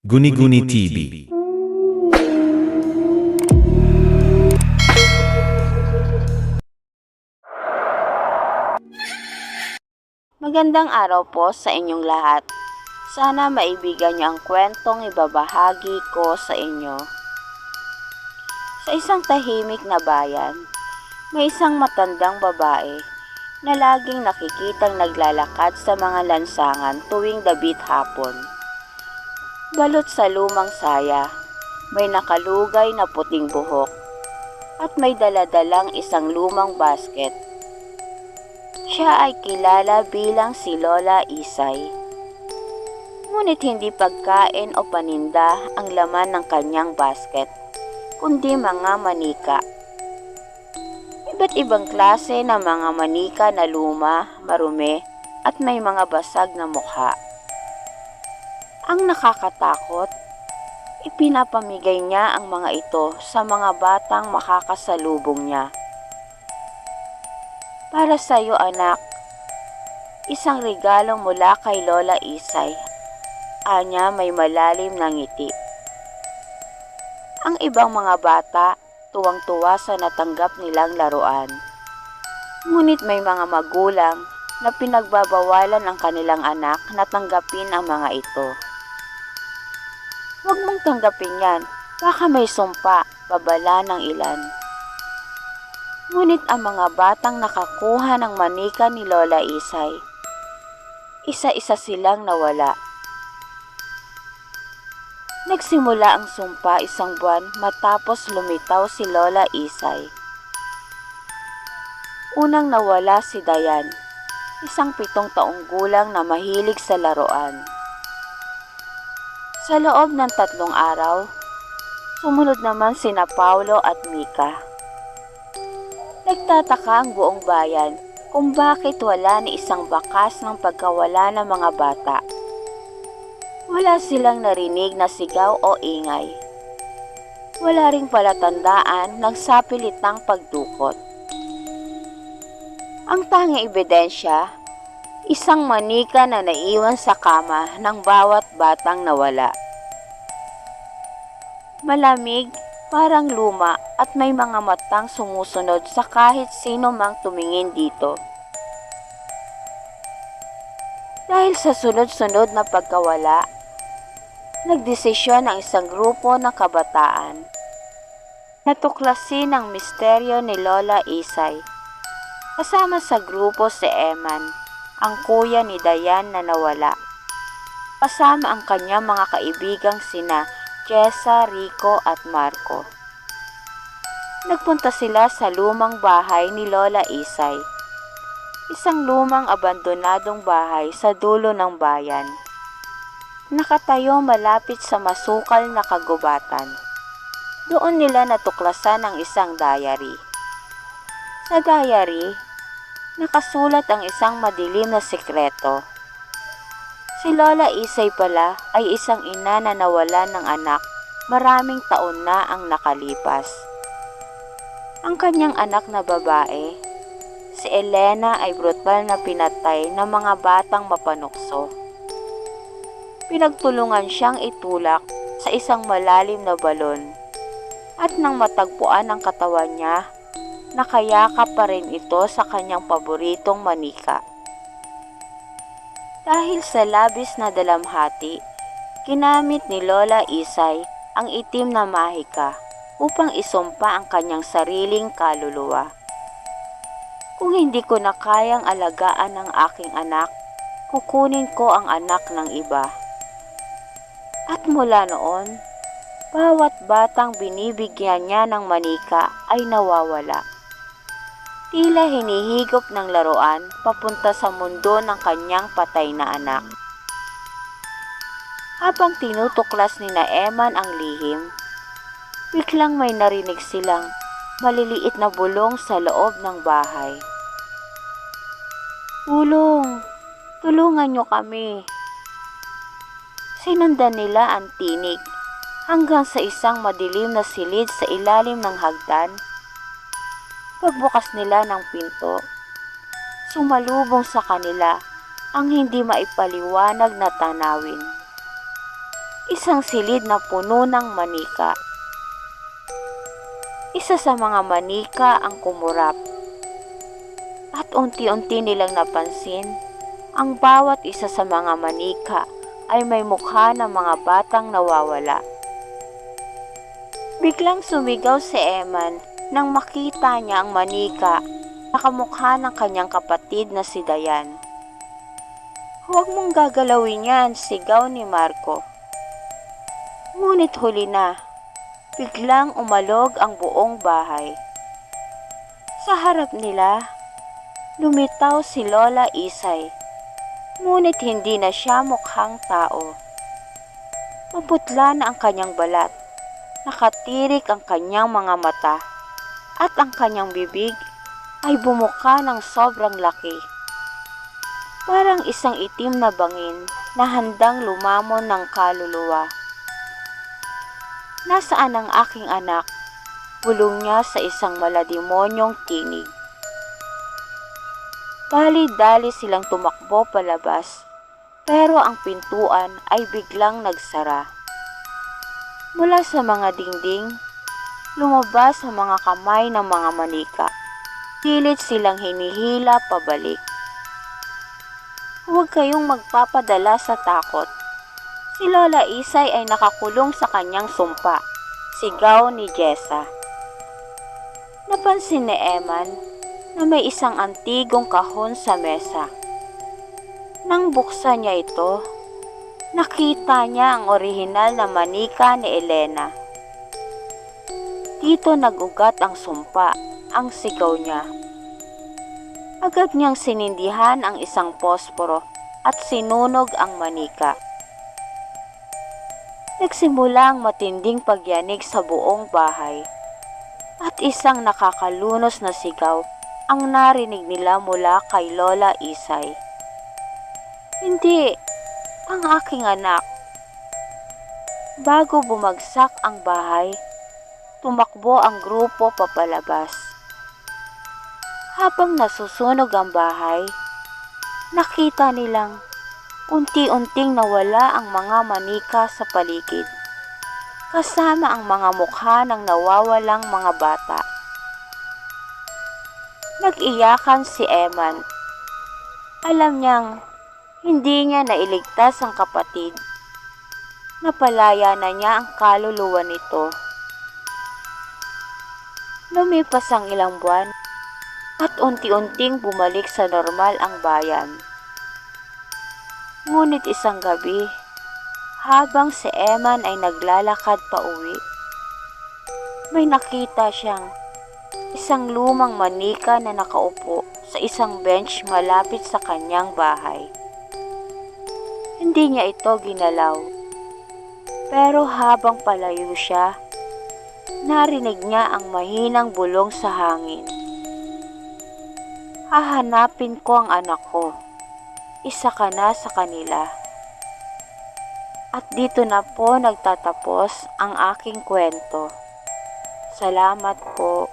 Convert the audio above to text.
Guni-Guni TV. Magandang araw po sa inyong lahat. Sana maibigan niyo ang kwentong ibabahagi ko sa inyo. Sa isang tahimik na bayan, may isang matandang babae na laging nakikitang naglalakad sa mga lansangan tuwing dabit hapon. Balot sa lumang saya, may nakalugay na puting buhok at may daladalang isang lumang basket siya ay kilala bilang si Lola Isay. Ngunit hindi pagkain o paninda ang laman ng kanyang basket, kundi mga manika. Iba't ibang klase ng mga manika na luma, marumi, at may mga basag na mukha. Ang nakakatakot, ipinapamigay niya ang mga ito sa mga batang makakasalubong niya. Para sa iyo anak, isang regalo mula kay Lola Isay. Anya may malalim na ngiti. Ang ibang mga bata tuwang-tuwa sa natanggap nilang laruan. Ngunit may mga magulang na pinagbabawalan ang kanilang anak na tanggapin ang mga ito. Huwag mong tanggapin yan, baka may sumpa, babala ng ilan. Ngunit ang mga batang nakakuha ng manika ni Lola Isay, isa-isa silang nawala. Nagsimula ang sumpa isang buwan matapos lumitaw si Lola Isay. Unang nawala si Dayan, isang pitong taong gulang na mahilig sa laruan. Sa loob ng tatlong araw, sumunod naman sina Paulo at Mika. Nagtataka ang buong bayan kung bakit wala ni isang bakas ng pagkawala ng mga bata. Wala silang narinig na sigaw o ingay. Wala ring palatandaan ng sapilitang pagdukot. Ang tanging ebidensya, isang manika na naiwan sa kama ng bawat batang nawala. Malamig parang luma at may mga matang sumusunod sa kahit sino mang tumingin dito. Dahil sa sunod-sunod na pagkawala, nagdesisyon ang isang grupo ng kabataan. Natuklasin ang misteryo ni Lola Isay. Kasama sa grupo si Eman, ang kuya ni Dayan na nawala. Kasama ang kanyang mga kaibigang sina Jessa, Rico at Marco. Nagpunta sila sa lumang bahay ni Lola Isay. Isang lumang abandonadong bahay sa dulo ng bayan. Nakatayo malapit sa masukal na kagubatan. Doon nila natuklasan ang isang diary. Sa diary, nakasulat ang isang madilim na sekreto. Si Lola Isay pala ay isang ina na nawalan ng anak maraming taon na ang nakalipas. Ang kanyang anak na babae, si Elena ay brutal na pinatay ng mga batang mapanukso. Pinagtulungan siyang itulak sa isang malalim na balon at nang matagpuan ang katawan niya, nakayakap pa rin ito sa kanyang paboritong manika. Dahil sa labis na dalamhati, ginamit ni Lola Isay ang itim na mahika upang isumpa ang kanyang sariling kaluluwa. Kung hindi ko na kayang alagaan ang aking anak, kukunin ko ang anak ng iba. At mula noon, bawat batang binibigyan niya ng manika ay nawawala. Tila hinihigop ng laruan papunta sa mundo ng kanyang patay na anak. Habang tinutuklas ni na Eman ang lihim, biglang may narinig silang maliliit na bulong sa loob ng bahay. Bulong! Tulungan niyo kami! Sinundan nila ang tinig hanggang sa isang madilim na silid sa ilalim ng hagdan. Pagbukas nila ng pinto, sumalubong sa kanila ang hindi maipaliwanag na tanawin. isang silid na puno ng manika. Isa sa mga manika ang kumurap. At unti-unti nilang napansin, ang bawat isa sa mga manika ay may mukha ng mga batang nawawala. Biglang sumigaw si Eman nang makita niya ang manika na kamukha ng kanyang kapatid na si Dayan. Huwag mong gagalawin yan, sigaw ni Marco. Ngunit huli na, biglang umalog ang buong bahay. Sa harap nila, lumitaw si Lola Isay. Ngunit hindi na siya mukhang tao. Maputla na ang kanyang balat, nakatirik ang kanyang mga mata, at ang kanyang bibig ay bumuka ng sobrang laki. Parang isang itim na bangin na handang lumamon ng kaluluwa. Nasaan ang aking anak? Bulong niya sa isang malademonyong tinig. Dali-dali silang tumakbo palabas, pero ang pintuan ay biglang nagsara. Mula sa mga dingding, lumabas ang mga kamay ng mga manika. Pilit silang hinihila pabalik. Huwag kayong magpapadala sa takot. Si Lola Isay ay nakakulong sa kanyang sumpa. Sigaw ni Jessa. Napansin ni Eman na may isang antigong kahon sa mesa. Nang buksan niya ito, nakita niya ang orihinal na manika ni Elena. Dito nagugat ang sumpa, ang sigaw niya. Agad niyang sinindihan ang isang posporo at sinunog ang manika. Nagsimula ang matinding pagyanig sa buong bahay at isang nakakalunos na sigaw ang narinig nila mula kay Lola Isay. Hindi, ang aking anak. Bago bumagsak ang bahay, tumakbo ang grupo papalabas. Habang nasusunog ang bahay, nakita nilang unti-unting nawala ang mga manika sa paligid, kasama ang mga mukha ng nawawalang mga bata. Nag-iyakan si Eman. Alam niyang hindi niya nailigtas ang kapatid. Napalaya na niya ang kaluluwa nito. Lumipas ang ilang buwan at unti-unting bumalik sa normal ang bayan. Ngunit isang gabi, habang si Eman ay naglalakad pa uwi, may nakita siyang isang lumang manika na nakaupo sa isang bench malapit sa kanyang bahay. Hindi niya ito ginalaw. Pero habang palayo siya, narinig niya ang mahinang bulong sa hangin. Hahanapin ko ang anak ko. Isa ka na sa kanila. At dito na po nagtatapos ang aking kwento. Salamat po.